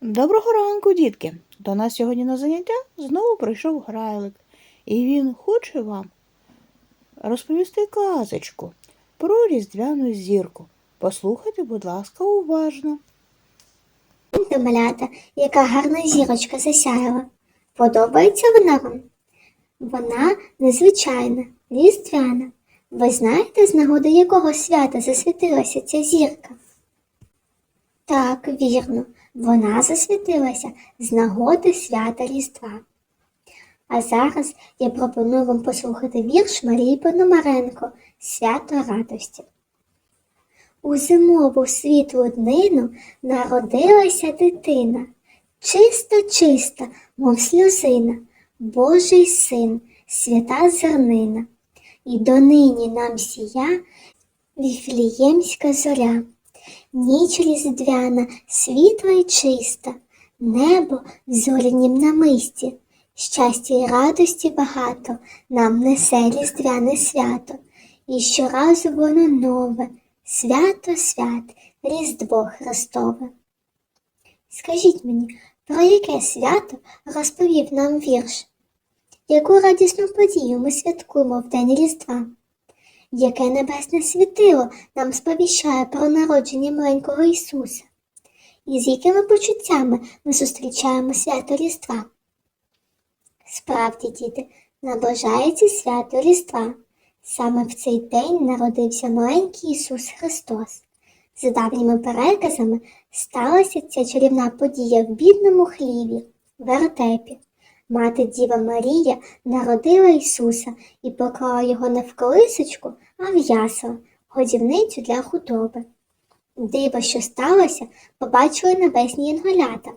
Доброго ранку, дітки! До нас сьогодні на заняття знову прийшов грайлик, і він хоче вам розповісти казочку про різдвяну зірку. Послухайте, будь ласка, уважно. Малята, яка гарна зірочка засяяла. Подобається вона вам? Вона незвичайна, різдвяна. Ви знаєте, з нагоди якого свята засвітилася ця зірка? Так, вірно, вона засвітилася з нагоди свята Різдва. А зараз я пропоную вам послухати вірш Марії Пономаренко Свято радості. У зимову світлу днину народилася дитина, чиста, чиста, мов сльозина, Божий син, свята зернина. І донині нам сія віфліємська зоря, ніч різдвяна, світла й чиста, небо в зорянім намисті, щастя й радості багато нам несе різдвяне свято, і щоразу воно нове. Свято свят, Різдво Христове. Скажіть мені, про яке свято розповів нам вірш? Яку радісну подію ми святкуємо в День Різдва? Яке небесне світило нам сповіщає про народження маленького Ісуса? І з якими почуттями ми зустрічаємо свято Різдва? Справді, діти, наближається свято Різдва. Саме в цей день народився маленький Ісус Христос. За давніми переказами сталася ця чарівна подія в бідному хліві, вертепі. Мати Діва Марія народила Ісуса і поклала його не в колисочку, а в ясла, годівницю для худоби. Диво, що сталося, побачили небесні янголята.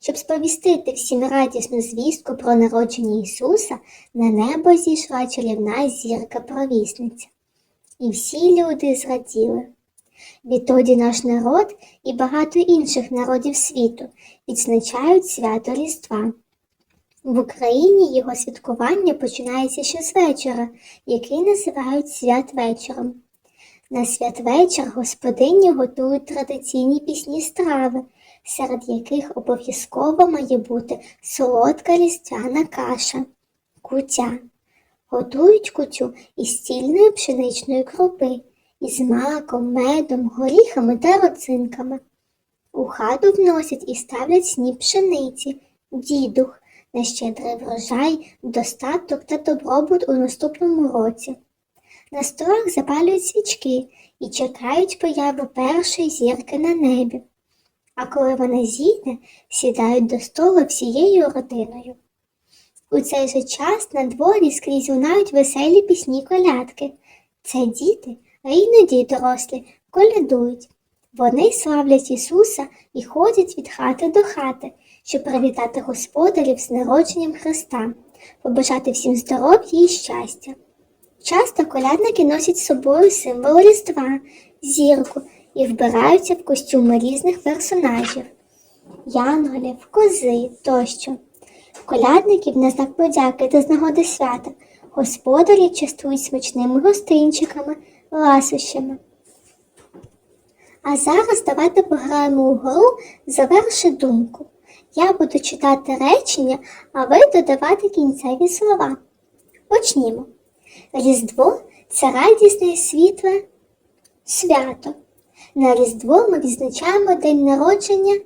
Щоб сповістити всім радісну звістку про народження Ісуса, на небо зійшла чарівна зірка провісниця. І всі люди зраділи. Відтоді наш народ і багато інших народів світу відзначають свято Різдва. В Україні його святкування починається ще з вечора, який називають святвечором. На святвечір господині готують традиційні пісні страви, серед яких обов'язково має бути солодка різдвяна каша, кутя. Готують кутю із цільної пшеничної крупи, із маком, медом, горіхами та родзинками. У хату вносять і ставлять сніп пшениці, дідух, на щедрий врожай, достаток та добробут у наступному році. На столах запалюють свічки і чекають появи першої зірки на небі. А коли вона зійде, сідають до столу всією родиною. У цей же час на дворі скрізь лунають веселі пісні колядки. Це діти, а іноді дорослі, колядують. Вони славлять Ісуса і ходять від хати до хати, щоб привітати господарів з народженням Христа, побажати всім здоров'я і щастя. Часто колядники носять з собою символ Різдва, зірку і вбираються в костюми різних персонажів янголів, кози тощо. Колядників на знак подяки та з нагоди свята господарі частують смачними гостинчиками, ласощами. А зараз давайте пограємо у гру «Заверши думку. Я буду читати речення, а ви додавати кінцеві слова. Почнімо. Різдво це радісне світле свято. На Різдво ми відзначаємо День народження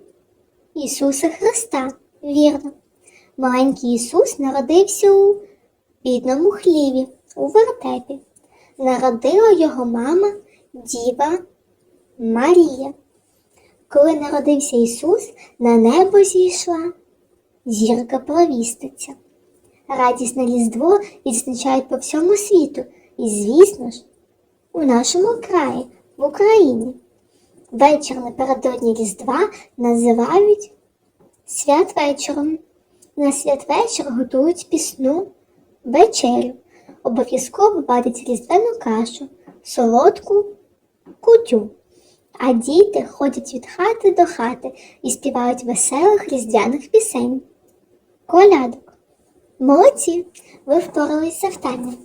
Ісуса Христа. Вірно. Маленький Ісус народився у бідному хліві, у вертепі. Народила його мама Діва Марія. Коли народився Ісус, на небо зійшла зірка провістиця. Радісне Різдво відзначають по всьому світу і, звісно ж, у нашому краї, в Україні. Вечір напередодні Різдва називають святвечором. На святвечір готують пісну вечерю. Обов'язково варять різдвяну кашу, солодку кутю. А діти ходять від хати до хати і співають веселих різдвяних пісень. Колядок. Молодці, ви впоралися завданням.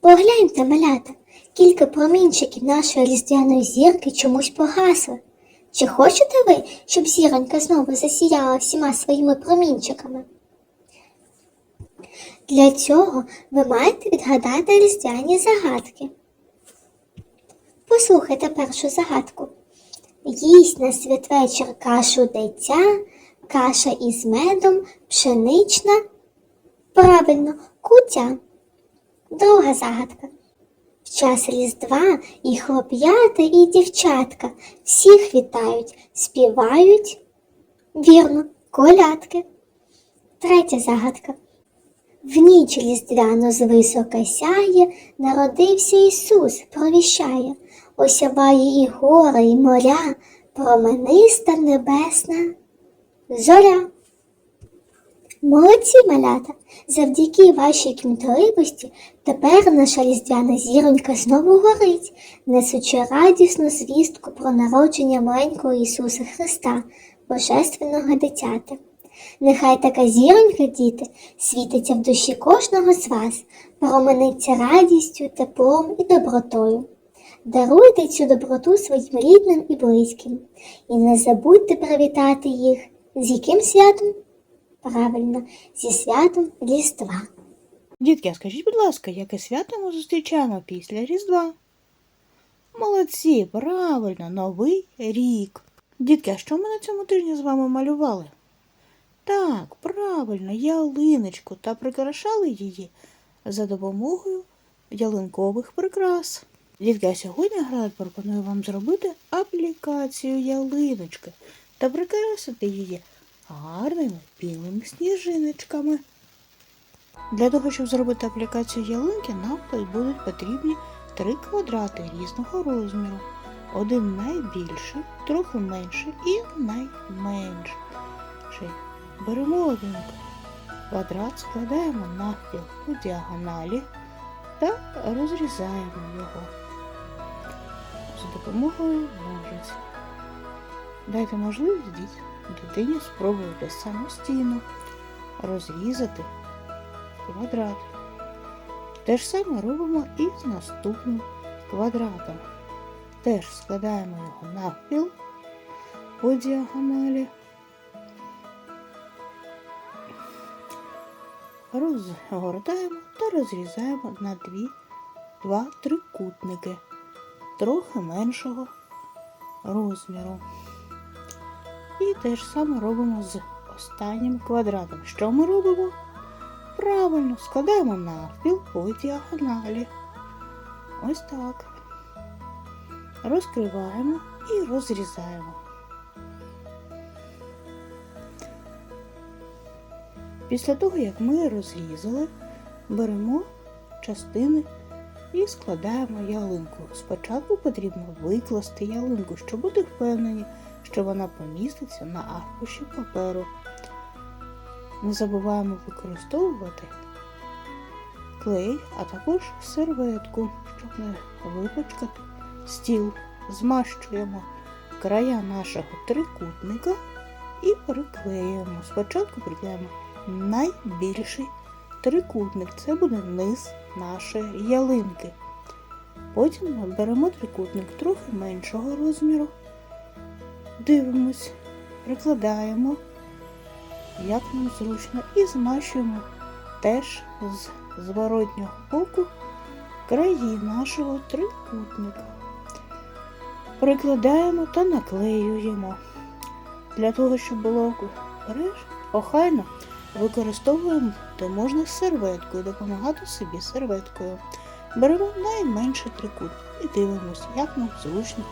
Погляньте, малята, кілька промінчиків нашої різдвяної зірки чомусь погасли. Чи хочете ви, щоб зіронька знову засіяла всіма своїми промінчиками? Для цього ви маєте відгадати різдвяні загадки. Послухайте першу загадку. Їсть на святвечір кашу дитя, каша із медом, пшенична. Правильно, кутя. Друга загадка. В час Різдва і хлоп'ята, і дівчатка всіх вітають, співають. Вірно, колядки. Третя загадка. В ніч різдвяно звисока сяє, народився Ісус, провіщає, осяває і гори, і моря, промениста небесна зоря. Молодці, малята! Завдяки вашій кмітливості тепер наша різдвяна зіронька знову горить, несучи радісну звістку про народження маленького Ісуса Христа, Божественного дитяти. Нехай така зіронька, діти, світиться в душі кожного з вас, промениться радістю, теплом і добротою. Даруйте цю доброту своїм рідним і близьким, і не забудьте привітати їх з яким святом? Правильно, зі святом Різдва. Дітки, а скажіть, будь ласка, яке свято ми зустрічаємо після Різдва? Молодці, правильно, Новий рік. Дітки, а що ми на цьому тижні з вами малювали? Так, правильно, ялиночку та прикрашали її за допомогою ялинкових прикрас. Дітки, а сьогодні Град пропонує вам зробити аплікацію ялиночки та прикрасити її гарними білими сніжиночками. Для того, щоб зробити аплікацію ялинки, нам будуть потрібні три квадрати різного розміру. Один найбільший, трохи менший і найменший. Беремо один квадрат, складаємо навпіл у діагоналі та розрізаємо його за допомогою ножиць. Дайте можливість дитині спробувати самостійно розрізати квадрат. Те ж саме робимо і з наступним квадратом. Теж складаємо його навпіл по діагоналі. Розгортаємо та розрізаємо на дві, два трикутники трохи меншого розміру. І те ж саме робимо з останнім квадратом. Що ми робимо? Правильно, складаємо навпіл по діагоналі. Ось так. Розкриваємо і розрізаємо. Після того, як ми розрізали, беремо частини і складаємо ялинку. Спочатку потрібно викласти ялинку, щоб бути впевнені, що вона поміститься на аркуші паперу. Не забуваємо використовувати клей, а також серветку, щоб не випачкати стіл. Змащуємо края нашого трикутника і приклеюємо. Спочатку приклеїмо найбільший трикутник. Це буде низ нашої ялинки. Потім ми беремо трикутник трохи меншого розміру, дивимось, прикладаємо, як нам зручно, і змащуємо теж з зворотнього боку краї нашого трикутника. Прикладаємо та наклеюємо. Для того, щоб було охайно використовуємо, де можна серветкою, допомагати собі серветкою. Беремо найменший трикут і дивимося, як нам зручно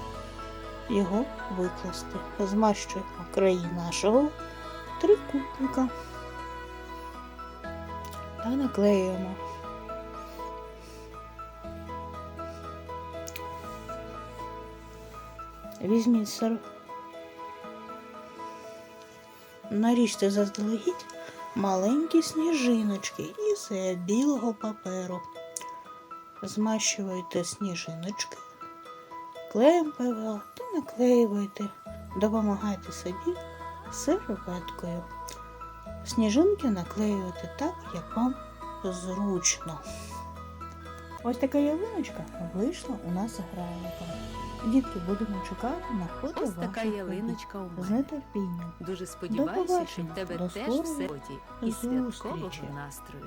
його викласти. Змащуємо краї нашого трикутника та наклеюємо. Візьміть сер... Наріжте заздалегідь маленькі сніжиночки із е, білого паперу. Змащуєте сніжиночки, клеєм ПВА та наклеюєте. Допомагайте собі серветкою. Сніжинки наклеюєте так, як вам зручно. Ось така ялиночка вийшла у нас з грайликом. Дітки, будемо чекати на фото Ось така ялиночка у з мене. нетерпінням. Дуже сподіваюся, що в тебе теж все і святкового настрою.